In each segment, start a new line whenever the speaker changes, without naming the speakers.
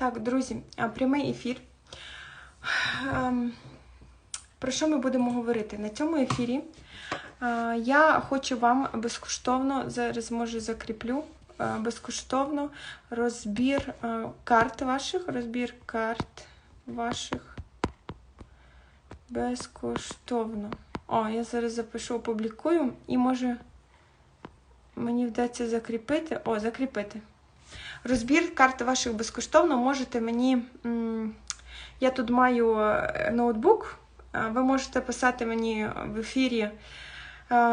Так, друзі, прямий ефір. Ем, Про що ми будемо говорити? На цьому ефірі я хочу вам безкоштовно, зараз може закріплю, безкоштовно розбір карт ваших, розбір карт ваших безкоштовно. О, я зараз запишу, опублікую і може мені вдасться закріпити. О, закріпити. Розбір карт ваших безкоштовно можете мені. Я тут маю е, ноутбук. е, Ви можете писати мені в ефірі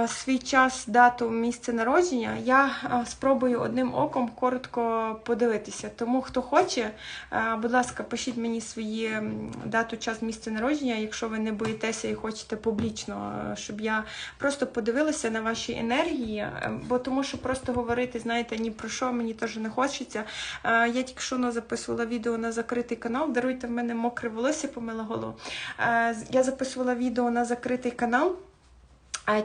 свій час, дату, місце народження. Я е, спробую одним оком коротко подивитися. Тому хто хоче, е, будь ласка, пишіть мені свої дату, час, місце народження, якщо ви не боїтеся і хочете публічно, е, щоб я просто подивилася на ваші енергії, е, бо тому що просто говорити, знаєте, ні про що мені теж не хочеться. Е, Я тільки що записувала відео на закритий канал. Даруйте в мене мокре волосся, помила голову. Е, Я записувала відео на закритий канал.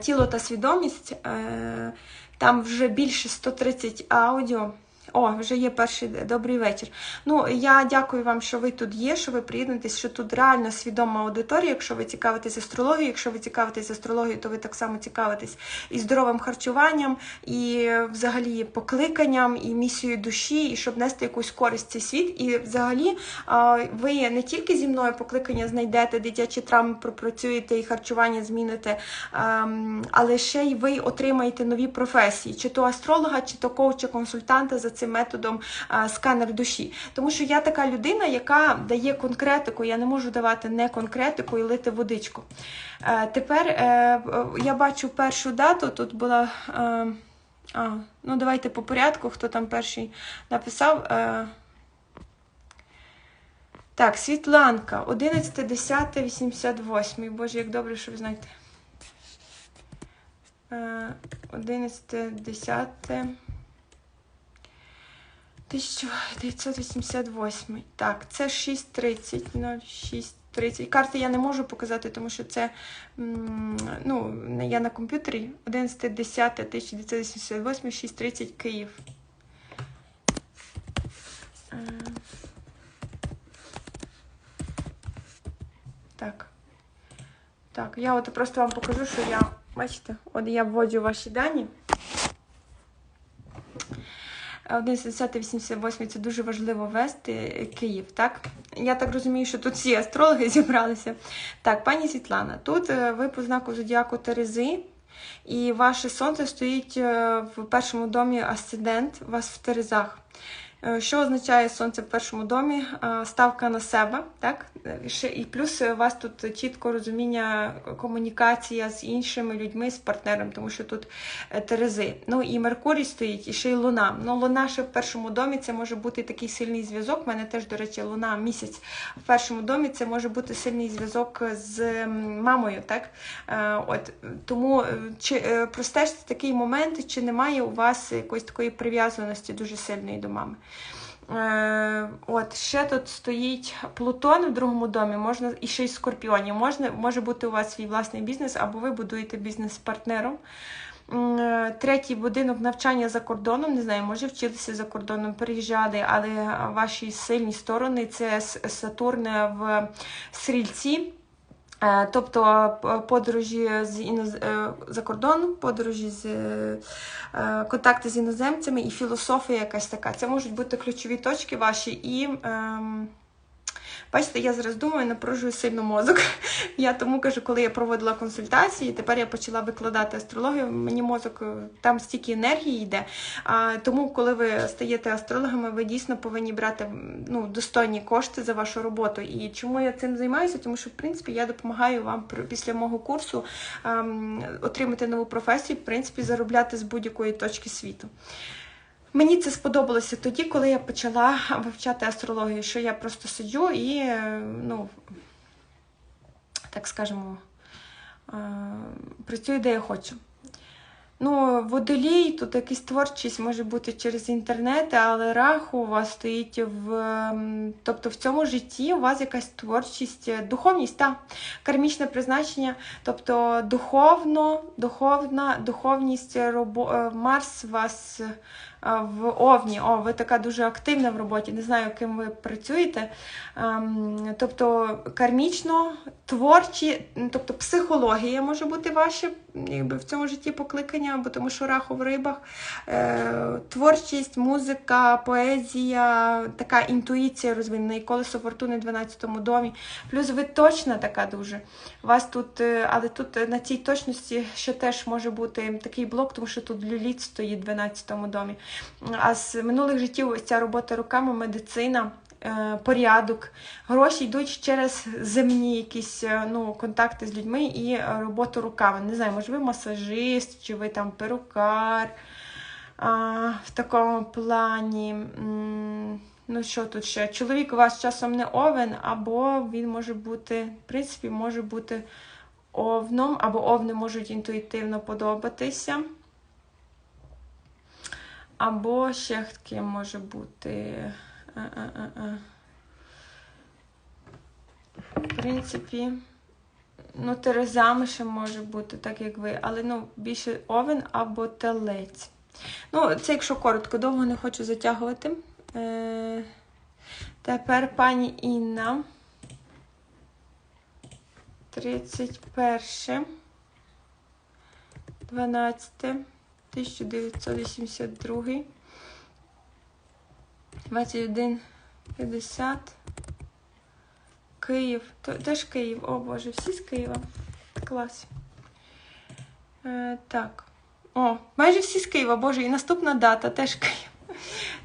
Тіло та свідомість. е, Там вже більше 130 аудіо. О, вже є перший добрий вечір. Ну, я дякую вам, що ви тут є, що ви приєднуєтесь, що тут реально свідома аудиторія. Якщо ви цікавитесь астрологією, якщо ви цікавитесь астрологією, то ви так само цікавитесь і здоровим харчуванням, і взагалі покликанням, і місією душі, і щоб нести якусь користь цей світ. І взагалі ви не тільки зі мною покликання знайдете, дитячі травми пропрацюєте і харчування зміните, ем, але ще й ви отримаєте нові професії, чи то астролога, чи то коуча, консультанта за цим методом сканер душі. Тому що я така людина, яка дає конкретику, я не можу давати не конкретику і лити водичку. Е, Тепер е, я бачу першу дату, тут була. е, А, ну давайте по порядку, хто там перший написав. Так, Світланка, 11.10.88. Боже, як добре, що ви знаєте. Е, 11.10. 1988. Так, це 6.30. 06.30. Карти я не можу показати, тому що це ну, я на комп'ютері. 11.10.1988, 6.30 Київ. Е, Так. Так, я от просто вам покажу, що я, бачите, от я вводжу ваші дані. 11.10.88 це дуже важливо ввести е, Київ, так? Я так розумію, що тут всі астрологи зібралися. Так, пані Світлана, тут е, ви по знаку зодіаку Терези, і ваше сонце стоїть е, в першому домі асцендент, у вас в Терезах. Е, Що означає сонце в першому домі? Е, Ставка на себе, так? Е, І плюс у вас тут чітко розуміння, комунікація з іншими людьми, з партнером, тому що тут Терези. Ну і Меркурій стоїть, і ще й Луна. Ну, Луна ще в першому домі це може бути такий сильний зв'язок. У мене теж, до речі, Луна місяць в першому домі це може бути сильний зв'язок з мамою. так? От, тому чи простежте такий момент, чи немає у вас якоїсь такої прив'язаності дуже сильної до мами. Е, От ще тут стоїть Плутон в другому домі, можна і ще й скорпіоні. Можна, може бути у вас свій власний бізнес, або ви будуєте бізнес з партнером. Е, Третій будинок навчання за кордоном. Не знаю, може вчитися за кордоном, переїжджали, але ваші сильні сторони це Сатурн в стрільці. Е, Тобто подорожі з іноз... е, за кордон, подорожі з е, контакти з іноземцями і філософія якась така. Це можуть бути ключові точки ваші і. ем, Бачите, я зараз думаю, напружую сильно мозок. Я тому кажу, коли я проводила консультації, тепер я почала викладати астрологію. Мені мозок е, там стільки енергії йде. А тому, коли ви стаєте астрологами, ви дійсно повинні брати ну, достойні кошти за вашу роботу. І чому я цим займаюся? Тому що в принципі я допомагаю вам після мого курсу ем, отримати нову професію, в принципі, заробляти з будь-якої точки світу. Мені це сподобалося тоді, коли я почала вивчати астрологію, що я просто сиджу і, ну, так скажемо, е, працюю, де я хочу. Ну, водолій, тут якась творчість може бути через інтернет, але раху у вас стоїть в. Тобто в цьому житті у вас якась творчість, е, духовність, та кармічне призначення, тобто духовно, духовна, духовність, е, Марс вас в Овні. О, ви така дуже активна в роботі. Не знаю, ким ви працюєте. Ем, Тобто кармічно, творчі, тобто психологія може бути ваше якби, в цьому житті покликання, бо тому що раху в рибах. Е, Творчість, музика, поезія, така інтуїція розвинена, і колесо фортуни в 12 домі. Плюс ви точна така дуже. Вас тут, е, але тут е, на цій точності ще теж може бути такий блок, тому що тут люліт стоїть в 12 домі. А з минулих життів ось ця робота руками, медицина. Е, Порядок, гроші йдуть через земні якісь е, ну, контакти з людьми і е, роботу руками. Не знаю, може ви масажист, чи ви там перукар а, в такому плані. Ну, що тут ще? Чоловік у вас часом не овен, або він може бути, в принципі, може бути овном, або овни можуть інтуїтивно подобатися. Або ще ким може бути. В принципі, ну, терезами ще може бути, так як ви, але ну, більше овен або телець. Ну, це якщо коротко, довго не хочу затягувати. Е, тепер пані Інна. 31. 12. 1982. 21. 50. Київ. Теж Київ. О Боже, всі з Києва. Клас. Е, так. О, майже всі з Києва, Боже, і наступна дата теж Київ.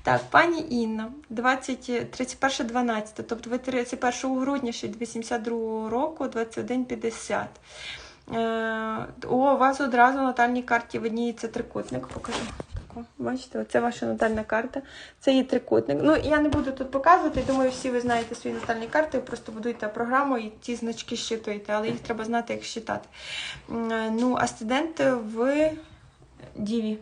Так, пані Інна, 20, 31.12, тобто ви 31 грудня ще 82 року, 21.50. Е, о, у вас одразу на натальній карті видніється трикутник. Покажу. Таку. Бачите, це ваша натальна карта. Це є трикутник. Ну, я не буду тут показувати, думаю, всі ви знаєте свої натальні карти, ви просто будуєте програму і ті значки щитуєте, але їх треба знати, як щитати. Е, Ну, асцендент в Діві.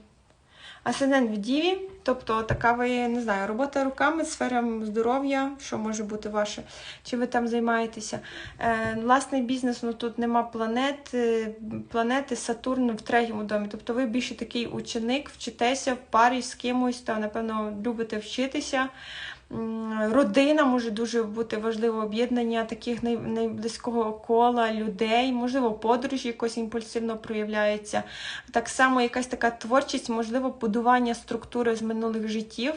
Асцендент в Діві, тобто така ви, не знаю, робота руками, сфера здоров'я, що може бути ваше, чи ви там займаєтеся. Е, власний бізнес, ну тут нема планет, е, планети Сатурн в третьому домі. Тобто ви більше такий ученик, вчитеся в парі з кимось, та, напевно, любите вчитися. Родина може дуже бути важливе об'єднання таких найблизького кола людей, можливо, подорожі якось імпульсивно проявляється. Так само якась така творчість, можливо, будування структури з минулих життів.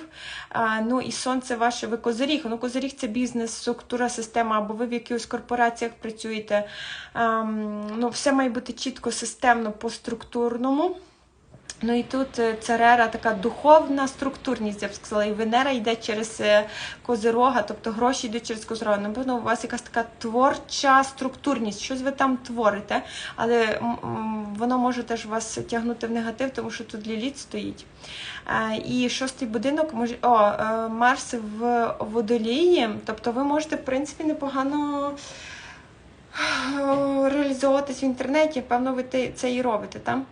Ну і сонце ваше, ви козиріг. Ну, козиріг це бізнес, структура, система, або ви в якихось корпораціях працюєте. Ну, все має бути чітко, системно, по структурному. Ну і тут е, Церера така духовна структурність, я б сказала, і Венера йде через е, Козирога, тобто гроші йдуть через Козирога. Напевно, у вас якась така творча структурність, щось ви там творите, але воно може теж вас тягнути в негатив, тому що тут ліліт стоїть. Е, І шостий будинок може о, Марс в водолії, тобто ви можете, в принципі, непогано реалізовуватись в інтернеті, певно, ви це і робите там.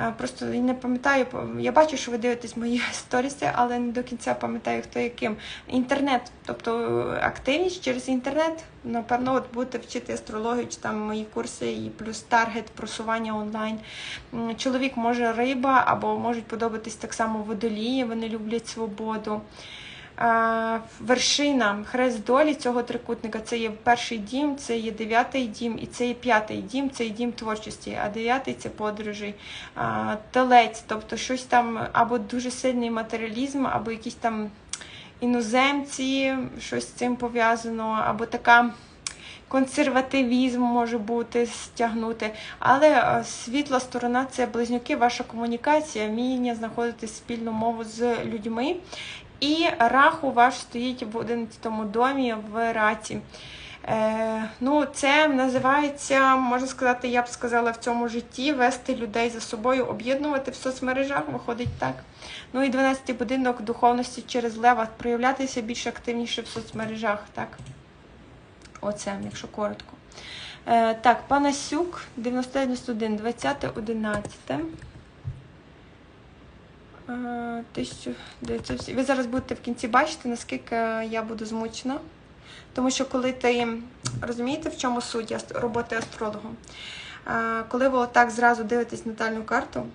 Е, Просто не пам'ятаю, я бачу, що ви дивитесь мої сторіси, але не до кінця пам'ятаю, хто яким. Інтернет, тобто е, активність через інтернет, напевно, от будете вчити астрологію, чи там мої курси, і плюс таргет, просування онлайн. Чоловік може риба, або можуть подобатись так само водолії, вони люблять свободу. Вершина, хрест долі цього трикутника це є перший дім, це є дев'ятий дім і це є п'ятий дім, це є дім творчості, а дев'ятий це подорожі. Телець, тобто щось там або дуже сильний матеріалізм, або якісь там іноземці, щось з цим пов'язано, або така. Консервативізм може бути стягнути, але е, світла сторона це близнюки, ваша комунікація, вміння знаходити спільну мову з людьми. І раху ваш стоїть в 11 домі в раці. Е, ну, це називається, можна сказати, я б сказала, в цьому житті вести людей за собою, об'єднувати в соцмережах, виходить так. Ну і 12-й будинок духовності через лева проявлятися більш активніше в соцмережах, так. Оце, якщо коротко. Е, так, Панасюк, 91, 20, 11. Е, 1900. Ви зараз будете в кінці бачити, наскільки я буду змучена. Тому що коли ти розумієте, в чому суть роботи астрологом? Е, Коли ви отак зразу дивитесь натальну карту,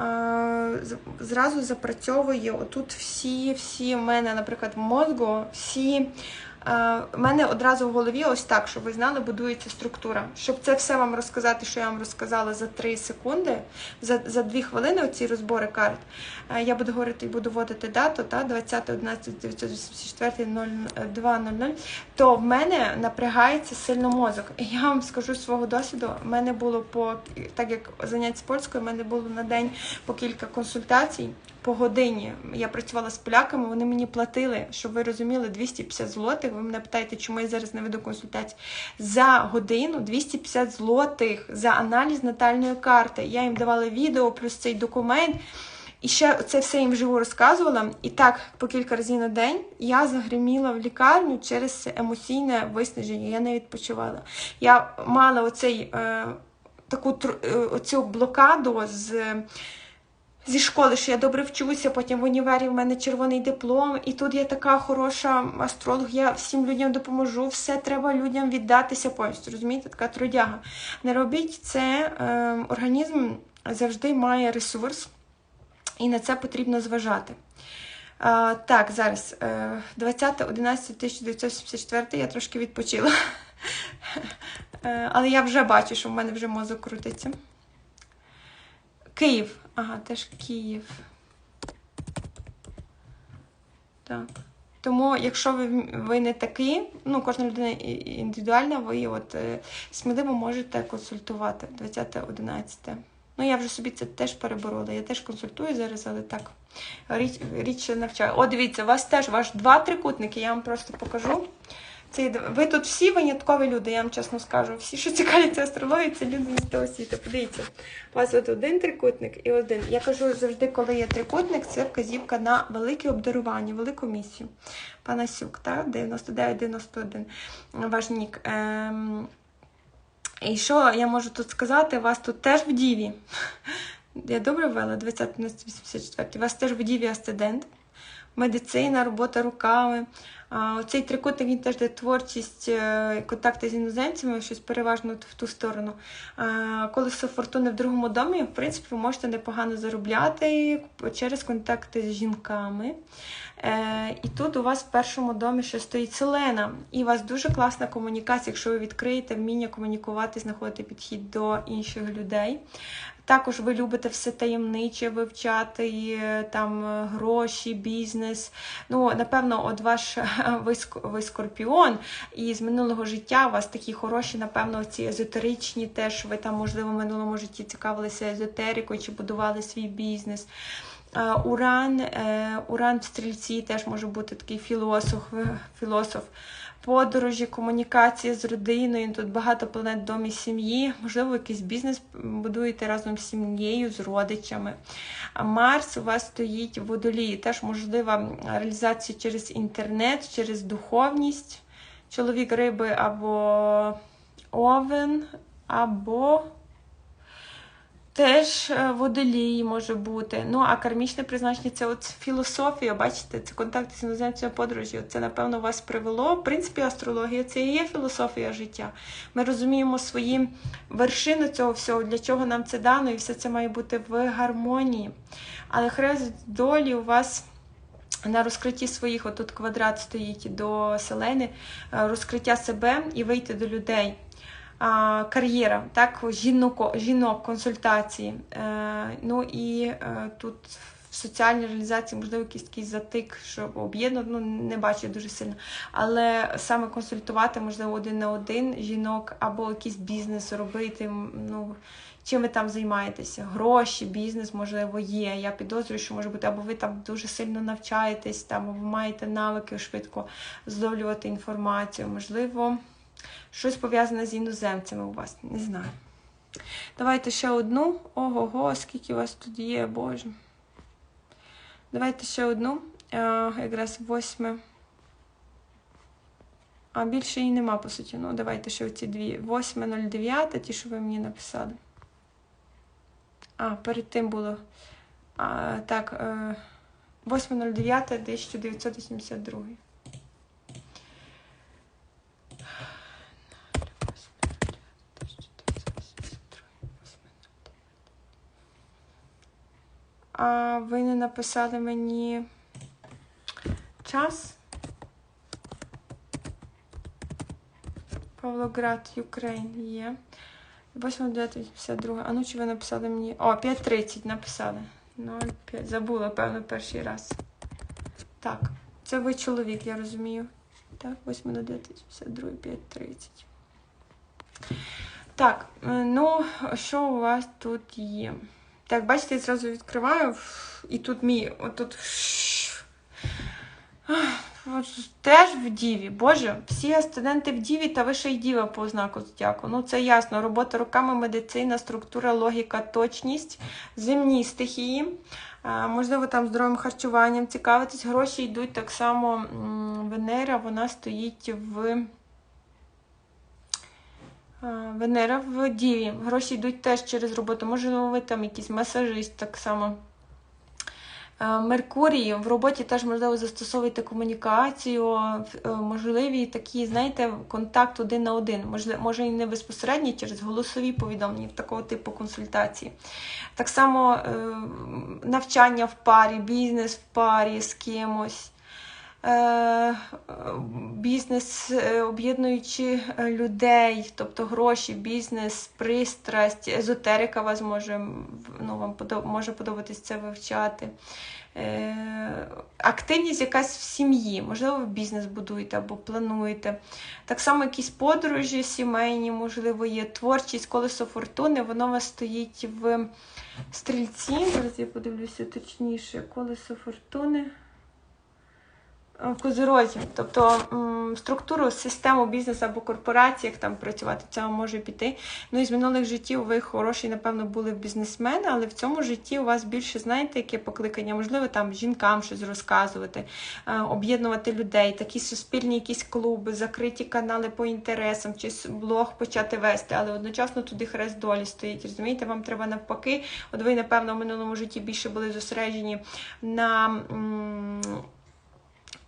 е, зразу запрацьовує отут всі, всі в мене, наприклад, в мозку, всі. В мене одразу в голові ось так, щоб ви знали, будується структура. Щоб це все вам розказати, що я вам розказала за 3 секунди, за, за 2 хвилини, оці розбори карт. е, Я буду говорити і буду вводити дату, та 20.11.984.02.00, то в мене напрягається сильно мозок. І я вам скажу свого досвіду, в мене було по так як занять з польською, в мене було на день по кілька консультацій. По годині я працювала з поляками, вони мені платили, щоб ви розуміли, 250 злотих. Ви мене питаєте, чому я зараз не веду консультації. За годину 250 злотих за аналіз натальної карти. Я їм давала відео, плюс цей документ. І ще це все їм вживу розказувала. І так по кілька разів на день я загриміла в лікарню через емоційне виснаження. Я не відпочивала. Я мала оцей е, таку е, оцю блокаду з. Зі школи, що я добре вчуся, потім в універі в мене червоний диплом, і тут я така хороша астролог, я всім людям допоможу, все треба людям віддатися повністю. Розумієте, така трудяга. Не робіть це, е, організм завжди має ресурс, і на це потрібно зважати. А, так, зараз е, 20.11.1974 я трошки відпочила. Е, Але я вже бачу, що в мене вже мозок крутиться. Київ. Ага, теж Київ. Так. Тому, якщо ви, ви не такі, ну, кожна людина індивідуальна, ви от е, сміливо можете консультувати 20-11. Ну, я вже собі це теж переборола. Я теж консультую зараз, але так. Річ, річ навчаю. О, дивіться, у вас теж ваш два трикутники, я вам просто покажу. Є- ви тут всі виняткові люди, я вам чесно скажу. Всі, що цікавляться астрологією, це люди з того світу. Подивіться, у вас от один трикутник і один. Я кажу завжди, коли є трикутник, це вказівка на велике обдарування, велику місію. Панасюк, так? 99-91 ваш нік. Ем... І що я можу тут сказати? Вас тут теж в діві. Я добре ввела 2084. У вас теж в діві асцендент. Медицина, робота руками. А, Оцей трикутник він теж де творчість, е, контакти з іноземцями, щось переважно в ту сторону. Колесо фортуни в другому домі, в принципі, ви можете непогано заробляти через контакти з жінками. Е, І тут у вас в першому домі ще стоїть селена, і у вас дуже класна комунікація, якщо ви відкриєте вміння комунікувати, знаходити підхід до інших людей. Також ви любите все таємниче вивчати, і, е, там е, гроші, бізнес. Ну, напевно, от ваш ви, ви скорпіон, і з минулого життя у вас такі хороші, напевно, ці езотеричні теж. Ви там, можливо, в минулому житті цікавилися езотерикою чи будували свій бізнес. Е, Уран, е, Уран в стрільці теж може бути такий філософ, е, філософ. Подорожі, комунікація з родиною. Тут багато планет в домі сім'ї. Можливо, якийсь бізнес будуєте разом з сім'єю, з родичами. А Марс у вас стоїть в водолії. Теж можлива реалізація через інтернет, через духовність. Чоловік риби або овен, або Теж е, водолій може бути. Ну, а кармічне призначення це от філософія, бачите, це контакт з іноземцями подорожі. Це, напевно, вас привело. В принципі, астрологія це і є філософія життя. Ми розуміємо свої вершини цього всього, для чого нам це дано, і все це має бути в гармонії. Але хрест долі у вас. На розкритті своїх, отут квадрат стоїть до селени, е, розкриття себе і вийти до людей кар'єра, так, жінок, консультації. Е, ну і е, тут в соціальній реалізації, можливо, якийсь такий затик, щоб об'єднати, ну не бачу дуже сильно. Але саме консультувати, можливо, один на один жінок або якийсь бізнес робити. ну, Чим ви там займаєтеся? Гроші, бізнес, можливо, є. Я підозрюю, що може бути, або ви там дуже сильно навчаєтесь, там, або ви маєте навики швидко зловлювати інформацію. Можливо, щось пов'язане з іноземцями у вас. Не знаю. Давайте ще одну. Ого-го, скільки у вас тут є, Боже. Давайте ще одну. Е, якраз восьме. А більше її нема, по суті. Ну, давайте ще оці дві. 8.09, ті, що ви мені написали. А, перед тим було. А, так, е, 8.09.1982. а ви не написали мені час. Павлоград, Україн є. 8.9.52. А ну чи ви написали мені. О, 5.30 написали. 0,5. Забула, певно, перший раз. Так, це ви чоловік, я розумію. Так, 8.9.52, 5.30. Так, е, ну, що у вас тут є? Так, бачите, я зразу відкриваю, і тут мій, отут. Теж в діві. Боже, всі студенти в діві, та ви ще й діва по знаку зодіаку. Ну, це ясно. Робота руками, медицина, структура, логіка, точність, земні стихії. Можливо, там здоровим харчуванням цікавитись. Гроші йдуть так само. Венера, вона стоїть в. Венера в Діві. Гроші йдуть теж через роботу. Можливо, ви там якийсь масажист так само. Меркурій в роботі теж можливо застосовуєте комунікацію, е, можливі такі, знаєте, контакт один на один. Може і не безпосередньо через голосові повідомлення такого типу консультації. Так само е, навчання в парі, бізнес в парі з кимось. Е, Бізнес, е, об'єднуючи е, людей, тобто гроші, бізнес, пристрасть, езотерика вас може, ну, вам може подобатись це вивчати. Активність якась в сім'ї, можливо, ви бізнес будуєте або плануєте. Так само якісь подорожі сімейні, можливо, є творчість, колесо фортуни, воно у вас стоїть в стрільці. Зараз я подивлюся точніше, колесо фортуни. В Козирозі, тобто структуру, систему бізнесу або корпорації, як там працювати, це вам може піти. Ну і з минулих життів ви хороші, напевно, були бізнесмени, але в цьому житті у вас більше, знаєте, яке покликання, можливо, там жінкам щось розказувати, е, об'єднувати людей, такі суспільні якісь клуби, закриті канали по інтересам, чи блог почати вести, але одночасно туди хрест долі стоїть. Розумієте, вам треба навпаки. От ви, напевно, в минулому житті більше були зосереджені на.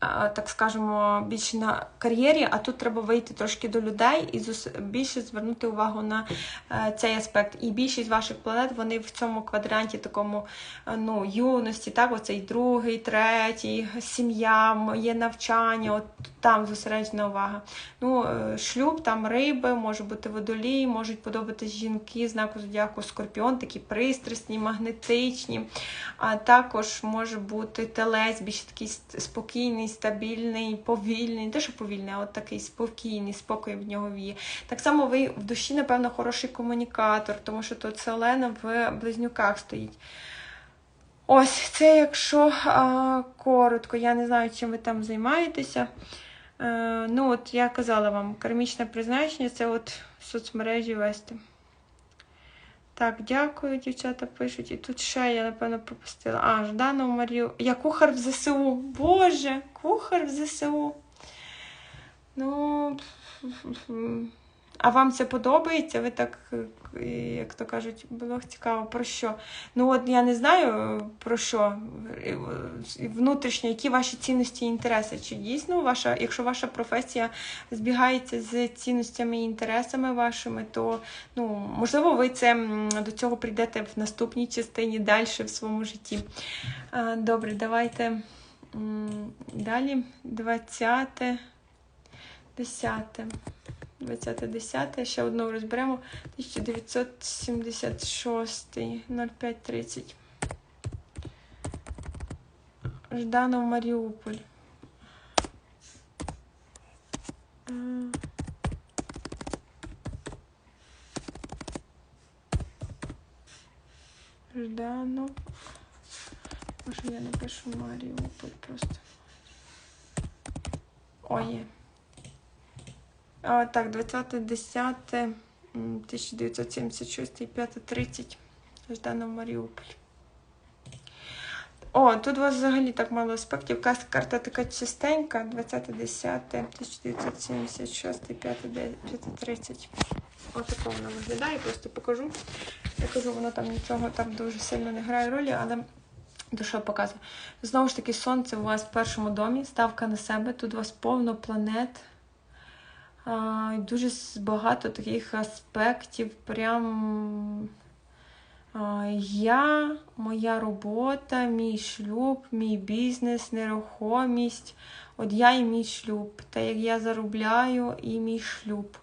А, так скажемо, більше на кар'єрі, а тут треба вийти трошки до людей і більше звернути увагу на е, цей аспект. І більшість ваших планет вони в цьому квадранті такому е, ну, юності, так, оцей другий, третій, сім'я, моє навчання, от там зосереджена увага. Ну, е, шлюб, там риби, може бути водолій, можуть подобатись жінки, знаку зодіаку Скорпіон, такі пристрасні, магнетичні. А також може бути телець, більш такий спокійний, стабільний, повільний. Не те, що повільний, а от такий спокійний, спокій в нього віє. Так само ви в душі, напевно, хороший комунікатор, тому що тут Селена в близнюках стоїть. Ось це, якщо а, коротко, я не знаю, чим ви там займаєтеся. Е, ну, от я казала вам, кармічне призначення це от соцмережі вести. Так, дякую, дівчата пишуть. І тут ще я, напевно, пропустила. А, Ждану Марію. Я кухар в ЗСУ. Боже, кухар в ЗСУ. Ну. А вам це подобається? Ви так, е, як то кажуть, було цікаво, про що? Ну, от я не знаю про що е, внутрішньо, які ваші цінності і інтереси. Чи дійсно ваша, якщо ваша професія збігається з цінностями і інтересами вашими, то ну, можливо, ви це до цього прийдете в наступній частині далі в своєму житті. Добре, давайте далі. 20, 10. 20-10, ще одну розберемо. 1976, 0530. Жданов Маріуполь. Жданов. Може, я напишу Маріуполь просто. Ой. А, так, 20.10, м, 1976, 5.30. Жданов Маріуполь. О, тут у вас взагалі так мало аспектів. Карта така чистенька. 20.10, 1976, 5.30. Ось тако вона виглядає, просто покажу. Я кажу, воно там нічого там дуже сильно не грає ролі, але що показує. Знову ж таки, сонце у вас в першому домі, ставка на себе. Тут у вас повно планет. Дуже багато таких аспектів, прям Я, моя робота, мій шлюб, мій бізнес, нерухомість. От я і мій шлюб. Те, як я заробляю, і мій шлюб.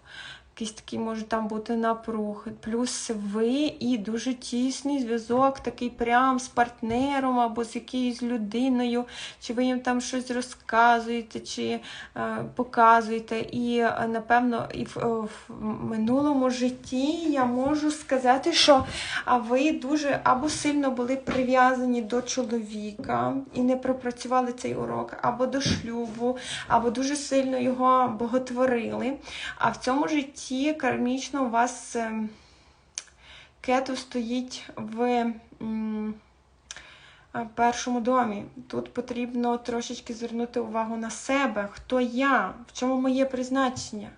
Якийсь такий може там бути напруг. Плюс ви і дуже тісний зв'язок, такий прям з партнером або з якоюсь людиною, чи ви їм там щось розказуєте, чи е, показуєте. І, е, напевно, і в, е, в минулому житті я можу сказати, що ви дуже або сильно були прив'язані до чоловіка і не пропрацювали цей урок, або до шлюбу, або дуже сильно його боготворили. А в цьому житті житті кармічно у вас ем, кету стоїть в першому домі. Тут потрібно трошечки звернути увагу на себе, хто я, в чому моє призначення.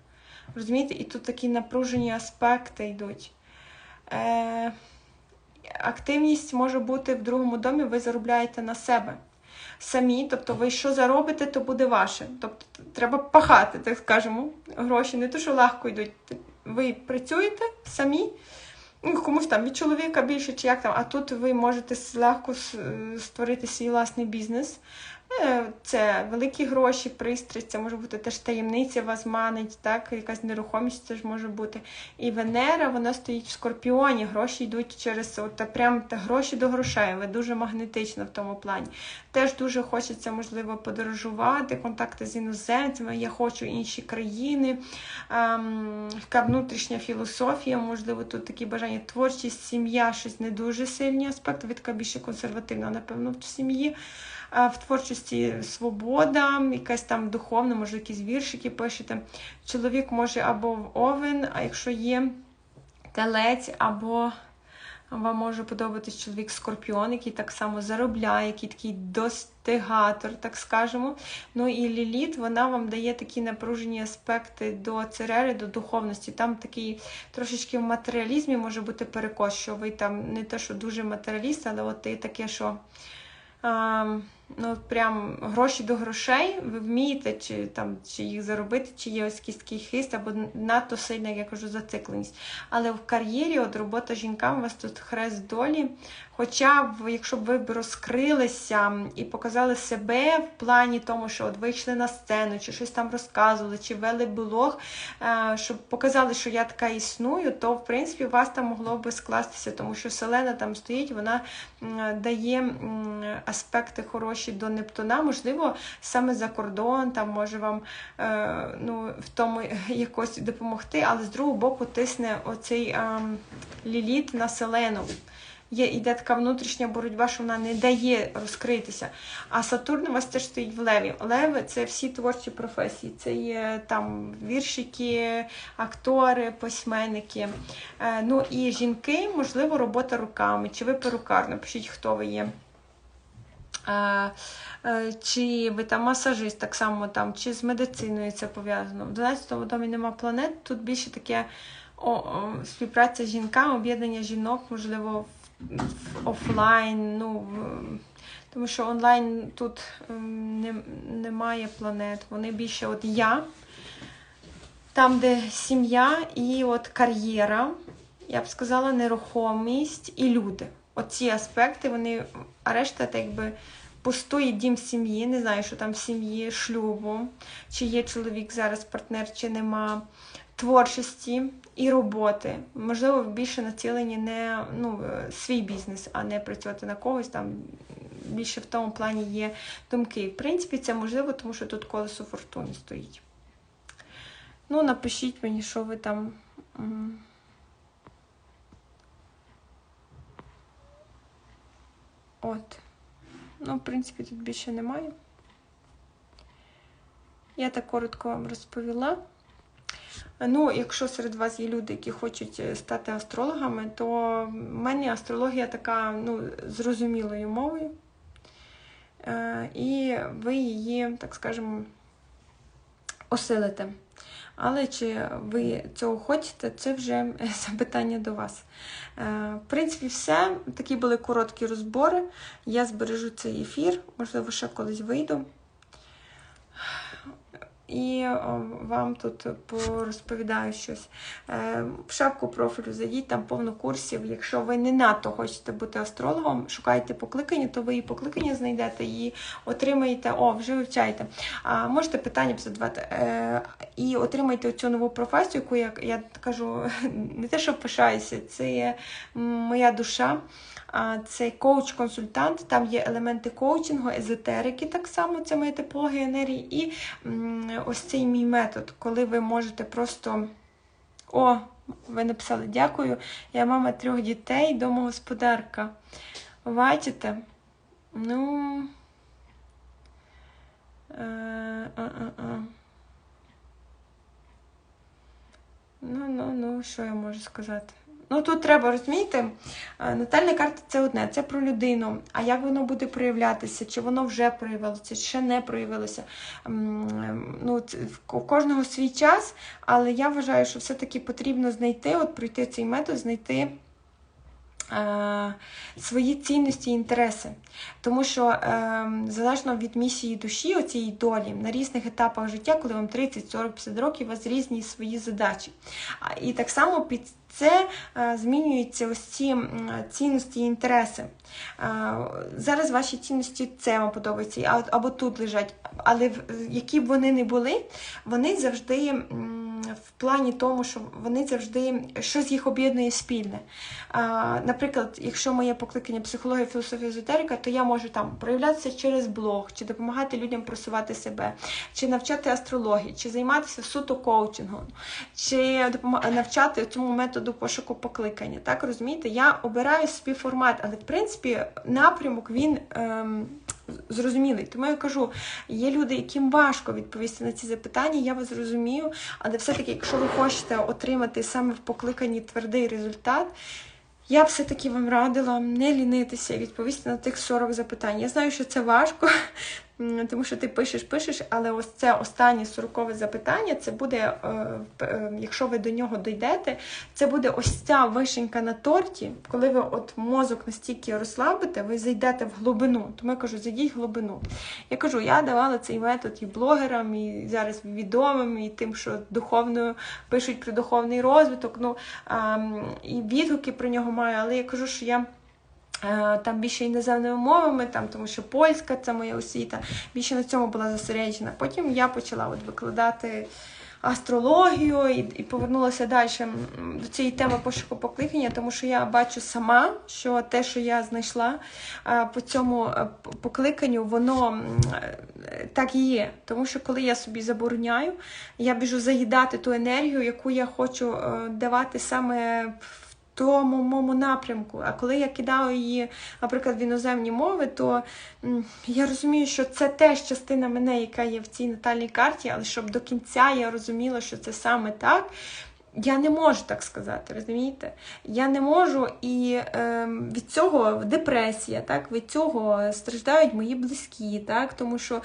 Розумієте, і тут такі напружені аспекти йдуть. Е, Активність може бути в другому домі, ви заробляєте на себе самі. Тобто, ви що заробите, то буде ваше. Тобто, треба пахати, так скажемо. Гроші не то, що легко йдуть. Ви працюєте самі. Ну, комусь там від чоловіка більше, чи як там, а тут ви можете легко створити свій власний бізнес. Е, це великі гроші, пристрасть, це може бути теж таємниця вас манить, так, якась нерухомість теж може бути. І Венера, вона стоїть в скорпіоні, гроші йдуть через от, прям та гроші до грошей. Ви дуже магнетична в тому плані. Теж дуже хочеться, можливо, подорожувати, контакти з іноземцями. Я хочу інші країни, ем, яка внутрішня філософія, можливо, тут такі бажання, творчість, сім'я, щось не дуже сильні аспекти, ви така більше консервативна, напевно, в сім'ї в творчості свобода, якась там духовна, може, якісь віршики пишете. Чоловік може або в овен, а якщо є телець, або вам може подобатись чоловік скорпіон, який так само заробляє, який такий достигатор, так скажемо. Ну і ліліт, вона вам дає такі напружені аспекти до церери, до духовності. Там такий трошечки в матеріалізмі може бути перекос, що ви там не те, що дуже матеріаліст, але от і таке, що. А, ну, прям гроші до грошей, ви вмієте, чи там чи їх заробити, чи є ось такий хист, або надто сильна, як я кажу, зацикленість. Але в кар'єрі, от робота жінкам, у вас тут хрест долі. Хоча, б, якщо б ви розкрилися і показали себе в плані тому, що от вийшли на сцену, чи щось там розказували, чи вели блог, е, щоб показали, що я така існую, то в принципі у вас там могло би скластися, тому що селена там стоїть, вона дає аспекти хороші до Нептуна, можливо, саме за кордон, там може вам е, ну, в тому якось допомогти, але з другого боку тисне оцей ем, ліліт на селену є іде така внутрішня боротьба, що вона не дає розкритися. А Сатурн у вас теж стоїть в леві. Леви це всі творчі професії. Це є там віршики, актори, письменники. Е, ну і жінки, можливо, робота руками. Чи ви перукар? Напишіть, хто ви є. Е, чи ви там масажист, так само там, чи з медициною це пов'язано. В 12-му домі нема планет, тут більше таке о, о, співпраця з жінками, об'єднання жінок, можливо, в офлайн, ну, тому що онлайн тут ем, не, немає планет. Вони більше от я, там, де сім'я і от кар'єра, я б сказала, нерухомість і люди. Оці аспекти, вони, а решта, так якби. Пустує дім сім'ї, не знаю, що там в сім'ї, шлюбу, чи є чоловік зараз партнер, чи нема творчості і роботи. Можливо, більше націлені не ну, свій бізнес, а не працювати на когось там. Більше в тому плані є думки. В принципі, це можливо, тому що тут колесо фортуни стоїть. Ну, напишіть мені, що ви там. От. Ну, в принципі, тут більше немає. Я так коротко вам розповіла. Ну, якщо серед вас є люди, які хочуть е, стати астрологами, то в мене астрологія така ну, зрозумілою мовою. Е, і ви її, так скажемо, осилите. Але чи ви цього хочете, це вже запитання до вас. Е, в принципі, все. Такі були короткі розбори. Я збережу цей ефір, можливо, ще колись вийду. І вам тут порозповідаю щось. Е, В шапку профілю зайдіть, там повно курсів. Якщо ви не надто хочете бути астрологом, шукайте покликання, то ви і покликання знайдете і отримаєте, о, вже вивчаєте. А можете питання задавати. Е, І отримаєте цю нову професію, яку я, я кажу, не те, що пишаюся, це є моя душа. Це коуч-консультант, там є елементи коучингу, езотерики, так само це моя типологія енергії. І ось цей мій метод, коли ви можете просто. О, ви написали дякую. Я мама трьох дітей, домогосподарка. Бачите? Ну. Е, а, а. Ну, ну, ну, що я можу сказати? Ну, тут треба розумієте, е, натальна карта це одне, це про людину. А як воно буде проявлятися? Чи воно вже проявилося, чи ще не проявилося? Ем, Ну, в кожного свій час, але я вважаю, що все-таки потрібно знайти, от пройти цей метод, знайти. Е, Свої цінності і інтереси. Тому що е, залежно від місії душі, оцієї долі, на різних етапах життя, коли вам 30, 40, 50 років, у вас різні свої задачі. І так само під це е, змінюються ось ці цінності і інтереси. Зараз ваші цінності це вам подобається, або тут лежать. Але які б вони не були, вони завжди в плані тому, що вони завжди щось їх об'єднує спільне. Наприклад, якщо моє покликання психологія, філософія, езотерика, то я можу там проявлятися через блог, чи допомагати людям просувати себе, чи навчати астрології, чи займатися суто коучингом, чи навчати цьому методу пошуку покликання. Так розумієте? Я обираю собі формат, але в принципі напрямок він. Ем, Зрозумілий, тому я кажу, є люди, яким важко відповісти на ці запитання, я вас розумію, але все-таки, якщо ви хочете отримати саме в покликанні твердий результат, я все-таки вам радила не лінитися і відповісти на тих 40 запитань. Я знаю, що це важко, тому що ти пишеш, пишеш, але ось це останнє 40 запитання, це буде, е, е, якщо ви до нього дійдете, це буде ось ця вишенька на торті, коли ви от мозок настільки розслабите, ви зайдете в глибину. Тому я кажу, зайдіть в глибину. Я кажу, я давала цей метод і блогерам, і зараз відомим, і тим, що духовною пишуть про духовний розвиток. Ну і відгуки про нього маю, але я кажу, що я. Е, Там більше іноземними мовами, там, тому що польська це моя освіта, більше на цьому була зосереджена. Потім я почала от викладати астрологію і, і повернулася далі до цієї теми пошуку покликання, тому що я бачу сама, що те, що я знайшла е, по цьому е, покликанню, воно так і є. Тому що коли я собі забороняю, я біжу заїдати ту енергію, яку я хочу давати саме тому моєму напрямку. А коли я кидаю її, наприклад, в іноземні мови, то я розумію, що це теж частина мене, яка є в цій натальній карті, але щоб до кінця я розуміла, що це саме так. Я не можу так сказати, розумієте? Я не можу, і е, від цього депресія, так, від цього страждають мої близькі, так, тому що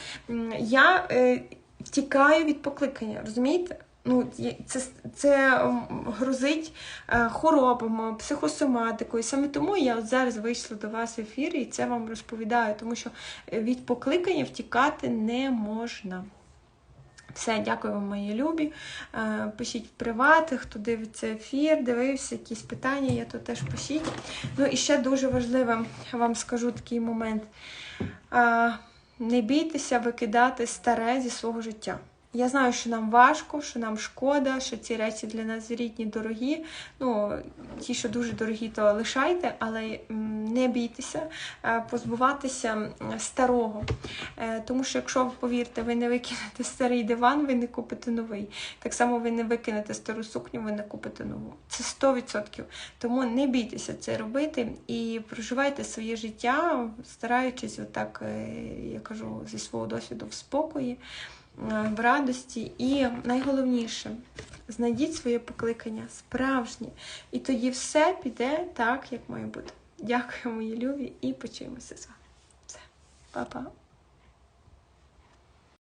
я е, втікаю від покликання, розумієте? Ну, це, це грозить е, хворобами, психосоматикою. Саме тому я от зараз вийшла до вас в ефір і це вам розповідаю, тому що е, від покликання втікати не можна. Все, дякую вам, мої любі. Е, Пишіть в приват, хто дивиться ефір, дивився, якісь питання, я то теж пишіть. Ну і ще дуже важливим вам скажу такий момент. Е, Не бійтеся викидати старе зі свого життя. Я знаю, що нам важко, що нам шкода, що ці речі для нас рідні, дорогі. Ну, ті, що дуже дорогі, то лишайте, але не бійтеся е, позбуватися старого. Е, Тому що, якщо повірте, ви не викинете старий диван, ви не купите новий. Так само ви не викинете стару сукню, ви не купите нову. Це 100%. Тому не бійтеся це робити і проживайте своє життя, стараючись, отак, е, я кажу, зі свого досвіду в спокої, в радості. І найголовніше, знайдіть своє покликання справжнє. І тоді все піде так, як має бути. Дякую, мої любі, і почуємося з вами. Все, па-па.